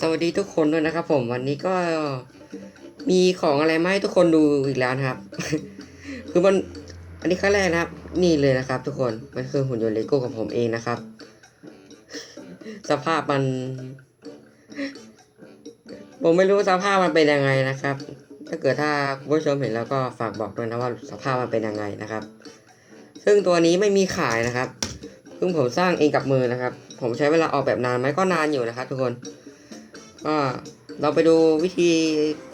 สวัสดีทุกคนด้วยนะครับผมวันนี้ก็มีของอะไรมาให้ทุกคนดูอีกแล้วนะครับ คือมันอันนี้ครั้งแรกนะครับ นี่เลยนะครับ ทุกคนมันคือหุ่นยนต์เลโก้ของผมเองนะครับ สภาพมัน ผมไม่รู้สภาพมันเป็นยังไงนะครับ ถ้าเกิดถ้าคุณผู้ชมเห็นแล้วก็ฝากบอกด้วยนะว่าสภาพมันเป็นยังไงนะครับ ซึ่งตัวนี้ไม่มีขายนะครับเพิ่งผมสร้างเองกับมือนะครับ ผมใช้เวลาออกแบบนานไหมก็นานอยู่นะครับ ทุกคน ก็เราไปดูวิธี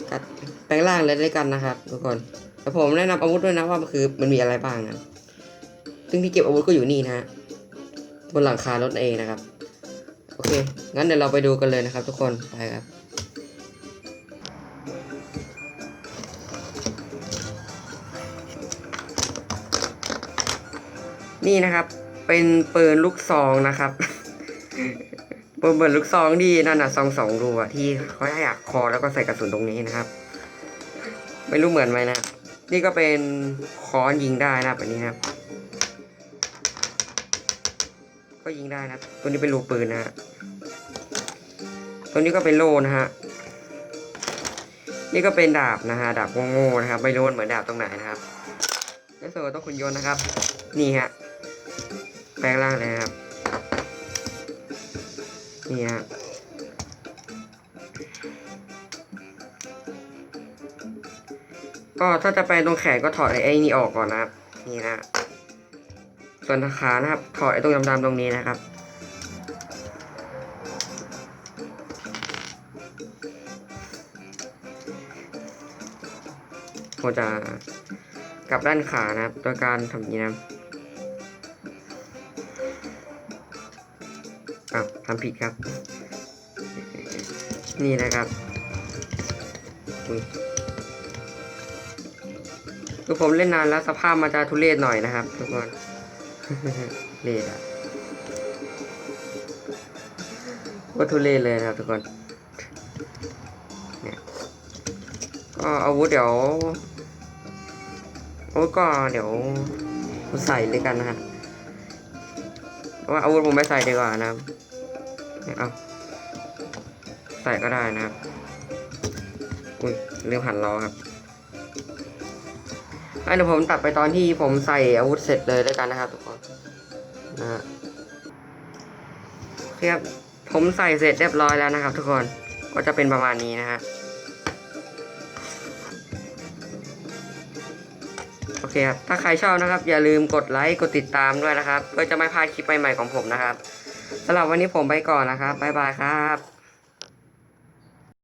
กัดแปลงร่างเลยด้วยกันนะครับทุกคนแต่ผมแนะนำอาวุธด้วยนะว่ามันคือมันมีอะไรบ้างนะซึ่งที่เก็บอาวุธก็อยู่นี่นะฮะบนหลังคารถเองนะครับ โอเค งั้นเดี๋ยวเราไปดูกันเลยนะครับ ทุกคนไปครับนี่นะครับ เป็นปืนลูกซองนะครับ เหมือนลูกซองที่นั่นน่ะซองสองรูอะที่เขาให้หักคอแล้วก็ใส่กระสุนตรงนี้นะครับ ไม่รู้เหมือนไหมนะ นี่ก็เป็นค้อนยิงได้นะครับแบบนี้นะครับ ก็ยิงได้นะ ตัวนี้เป็นรูปืนนะฮะตัวนี้ก็เป็นโล่นะฮะนี่ก็เป็นดาบนะฮะดาบโง่ๆนะครับ ไม่รู้มันเหมือนดาบตรงไหนนะครับแล้วส่วนตัวคุณยนต์นะครับ นี่ฮะแปลงร่างเลยครับ นี่ฮะก็ถ้าจะแปตรงแขนก็ถอดไอ้ไอ้นี่ออกก่อนนะครับ นี่นะส่วนขานะครับ ถอดไอ้ตรงดำๆตรงนี้นะครับผมจะกลับด้านขานะครับโดยการทำอย่างนี้นะ อ้าวทำผิดครับ นี่นะครับคือผมเล่นนานแล้วสภาพมันจะทุเรศหน่อยนะครับทุกคนเลดอะว่าทุเรศเลยนะครับทุกคนเนี่ยก็อาวุธเดี๋ยวอาวุธก็เดี๋ยวใส่เลยกันนะฮะเพราะว่าอาวุธผมไม่ใส่ดีกว่านะครับ เนี่ยเอาใส่ก็ได้นะครับ อุ้ยลืมหันล้อครับงั้นเดี๋ยวผมตัดไปตอนที่ผมใส่อาวุธเสร็จเลยด้วยกันนะครับทุกคนนะฮะโอเคครับผมใส่เสร็จเรียบร้อยแล้วนะครับ ทุกคนก็จะเป็นประมาณนี้นะฮะโอเคครับ ถ้าใครชอบนะครับ อย่าลืมกดไลค์กดติดตามด้วยนะครับเพื่อจะไม่พลาดคลิปใหม่ๆของผมนะครับ สำหรับวันนี้ผมไปก่อนนะครับบ๊ายบายครับ